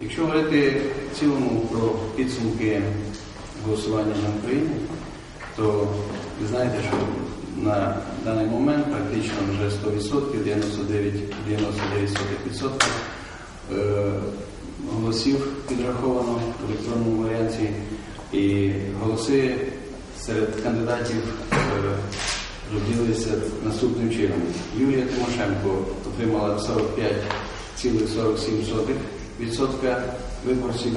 Якщо говорити в цілому про підсумки голосування на Україні, то ви знаєте, що на даний момент практично вже 100%, 99, 99% е, голосів підраховано в електронному варіанті, і голоси серед кандидатів е, розділилися наступним чином. Юлія Тимошенко отримала 45,47% виборців,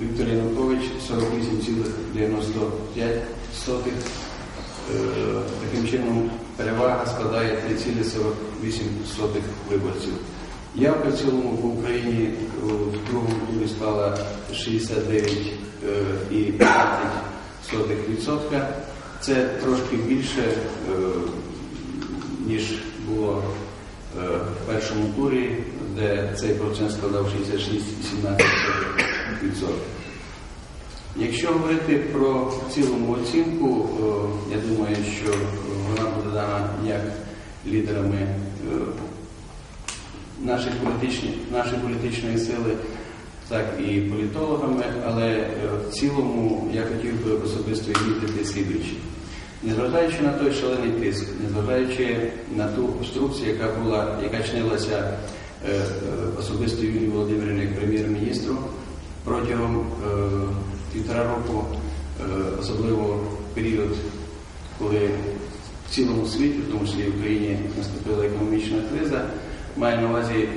Віктор Янукович 48,95%. Е, Таким чином перевага складає 3,48 виборців. Явка в цілому по Україні в другому турі склала 69,15%. Це трошки більше, е, ніж було е, в першому турі, де цей процент складав 66,17%. Якщо говорити про цілому оцінку, е, я думаю, що вона буде дана як лідерами е, наших політичні, нашої політичної сили, так і політологами, але е, в цілому я хотів би особисто відмітити слідуючі. Незважаючи на той шалений тиск, незважаючи на ту обструкцію, яка була, яка чинилася е, е, особисто Юлії Володимирівні як прем'єр-міністру протягом е, півтора року, е, особливо період, коли в цілому світі, в тому числі в Україні, наступила економічна криза, маю на увазі е,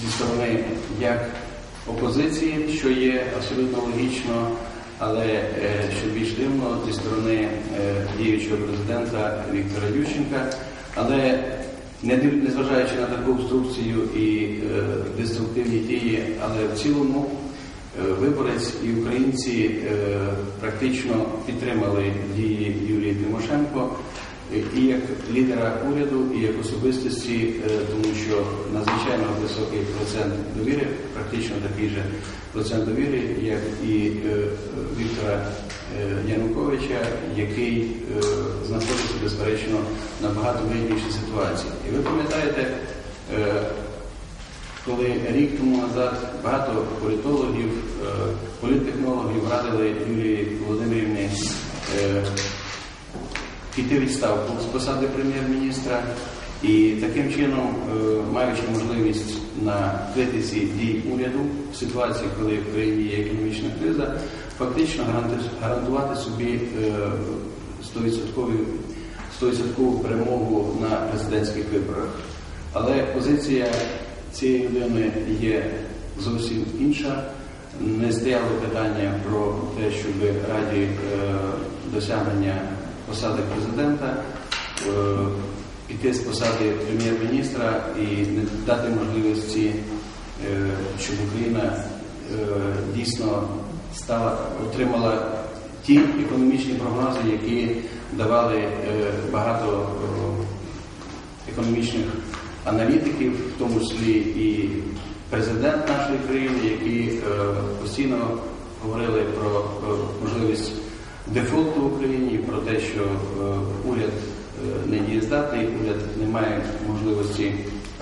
зі сторони як опозиції, що є абсолютно логічно, але е, що більш дивно зі сторони е, діючого президента Віктора Ющенка, але не незважаючи на таку обструкцію і е, деструктивні дії, але в цілому виборець і українці практично підтримали дії Юлії Тимошенко і як лідера уряду, і як особистості, е, тому що надзвичайно високий процент довіри, практично такий же процент довіри, як і е, Віктора е, Януковича, який е, знаходиться безперечно набагато вигіднішій ситуації. І ви пам'ятаєте, е, коли рік тому назад багато політологів, е, політтехнологів радили Юлії Володимирівні е, піти відставку з посади прем'єр-міністра і таким чином, е, маючи можливість на критиці дій уряду в ситуації, коли в країні є економічна криза, фактично гарантувати собі е, 100% 100% перемогу на президентських виборах. Але позиція цієї людини є зовсім інша. Не стояло питання про те, щоб раді е, досягнення посади президента е, піти з посади прем'єр-міністра і дати можливості, е, щоб Україна е, дійсно стала отримала ті економічні прогнози, які давали багато економічних аналітиків, в тому числі і президент нашої країни, які постійно говорили про можливість дефолту в Україні, про те, що е, уряд е, не дієздатний, уряд не має можливості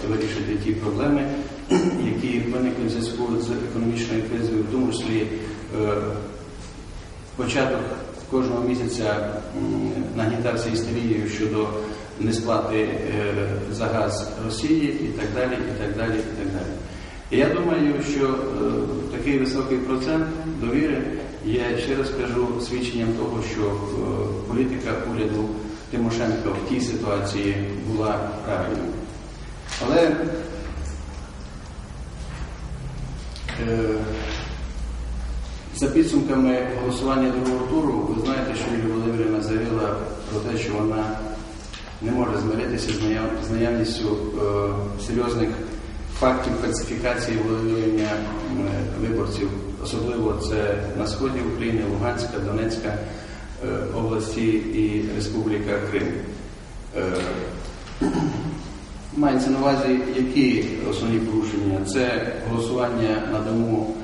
вирішити ті проблеми, які виникли в зв'язку з економічною кризою, в тому числі е, початок кожного місяця нагнітався істерією щодо несплати за газ Росії і так далі, і так далі, і так далі. Я думаю, що е, такий високий процент довіри є, ще раз кажу, свідченням того, що е, політика уряду Тимошенко в тій ситуації була правильною. Але е, за підсумками голосування другого туру, ви знаєте, що Юлія Володимирівна заявила про те, що вона не може змиритися з з наявністю е, серйозних фактів фальсифікації володіння виборців, особливо це на сході України, Луганська, Донецька е, області і Республіка Крим. Е, Мається на увазі, які основні порушення? Це голосування на дому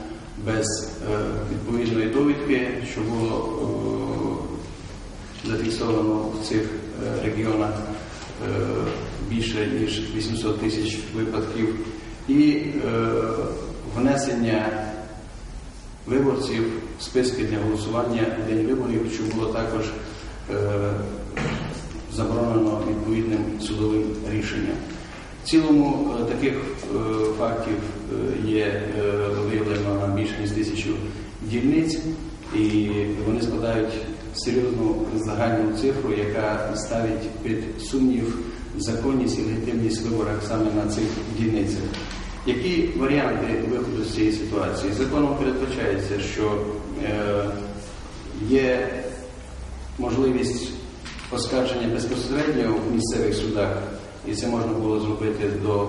без е, відповідної довідки, що було зафіксовано в цих регіонах більше ніж 800 тисяч випадків. І е, внесення виборців в списки для голосування в день виборів, що було також е, заборонено відповідним судовим рішенням. В цілому е, таких е, фактів е, є е, виявлено на більше ніж тисячу дільниць, і вони складають серйозну загальну цифру, яка ставить під сумнів законність і легітимність виборів саме на цих дільницях. Які варіанти виходу з цієї ситуації? Законом передбачається, що е, є можливість оскарження безпосередньо в місцевих судах, і це можна було зробити до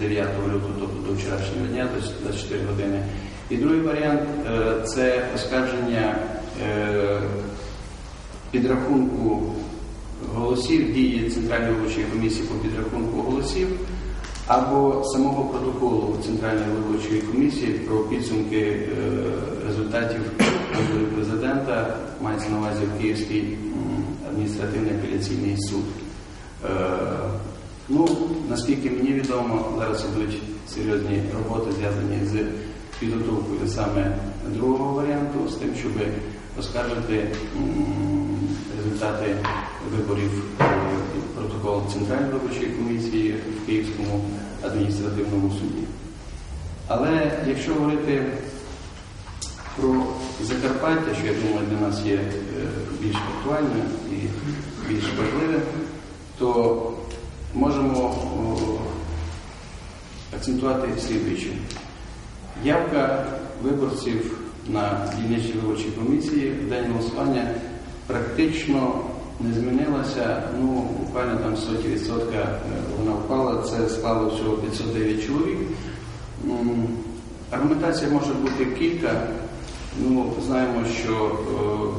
9 лютого, тобто до вчорашнього дня, до 24 години. І другий варіант е, це оскарження е, підрахунку голосів, дії Центральної виборчої комісії по підрахунку голосів або самого протоколу Центральної виборчої комісії про підсумки е, результатів виборів президента, мається на увазі в Київський адміністративний апеляційний суд. Е, Ну, наскільки мені відомо, зараз ідуть серйозні роботи, зв'язані з підготовкою саме другого варіанту, з тим, щоб оскаржити результати виборів е, протокол Центральної виборчої комісії в Київському адміністративному суді. Але якщо говорити про Закарпаття, що я думаю для нас є е, більш актуальним і більш важливим, то можемо акцентувати слідуюче. Явка виборців на дільничній виборчій комісії в день голосування практично не змінилася. Ну, буквально там соті відсотка е, вона впала. Це склало всього 509 чоловік. Аргументація може бути кілька. Ну, знаємо, що е,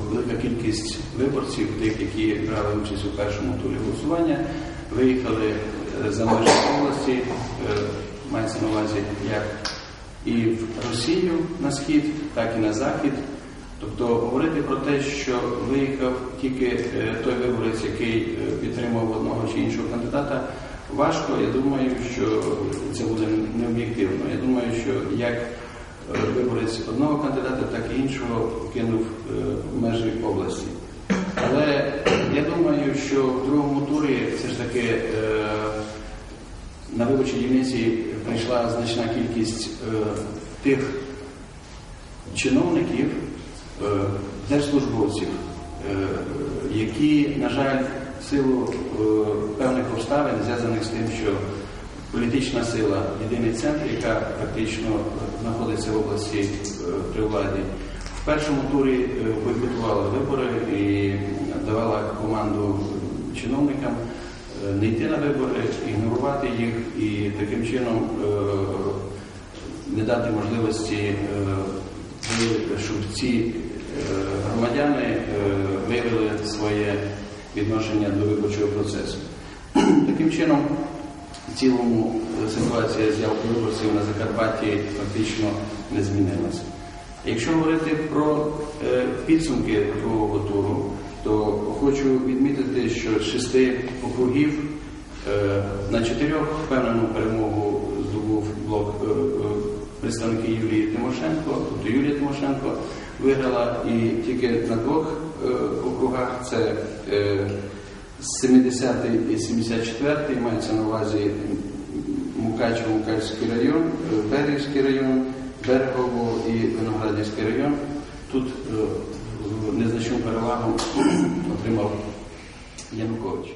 велика кількість виборців, тих, які брали участь у першому турі голосування, виїхали е, за межі області, е, мається на увазі як і в Росію на схід, так і на захід. Тобто говорити про те, що виїхав тільки е, той виборець, який е, підтримував одного чи іншого кандидата, важко. Я думаю, що це буде необ'єктивно. Я думаю, що як е, виборець одного кандидата, так і іншого кинув межі області. Але я думаю, що в другому турі все ж таки на виборчій дільниці прийшла значна кількість е, тих чиновників, е, держслужбовців, е, які, на жаль, в силу е, певних обставин, зв'язаних з тим, що політична сила, єдиний центр, яка практично знаходиться в області е, при владі, в першому турі е, бойкотувала вибори і давала команду чиновникам не йти на вибори, ігнорувати їх і таким чином е, не дати можливості, е, щоб ці е, громадяни е, виявили своє відношення до виборчого процесу. Таким чином, в цілому е, ситуація з явкою виборців на Закарпатті фактично не змінилася. Якщо говорити про е, підсумки другого туру, то хочу відмітити, що з шести округів е, на чотирьох впевнену перемогу здобув блок е, е, представники Юлії Тимошенко, тобто Юлія Тимошенко виграла і тільки на двох округах. Це е, 70 і 74 мається на увазі Мукачево, Мукачський район, Берегівський район, Берегово і Виноградівський район. Тут незначну перевагу отримав Янукович.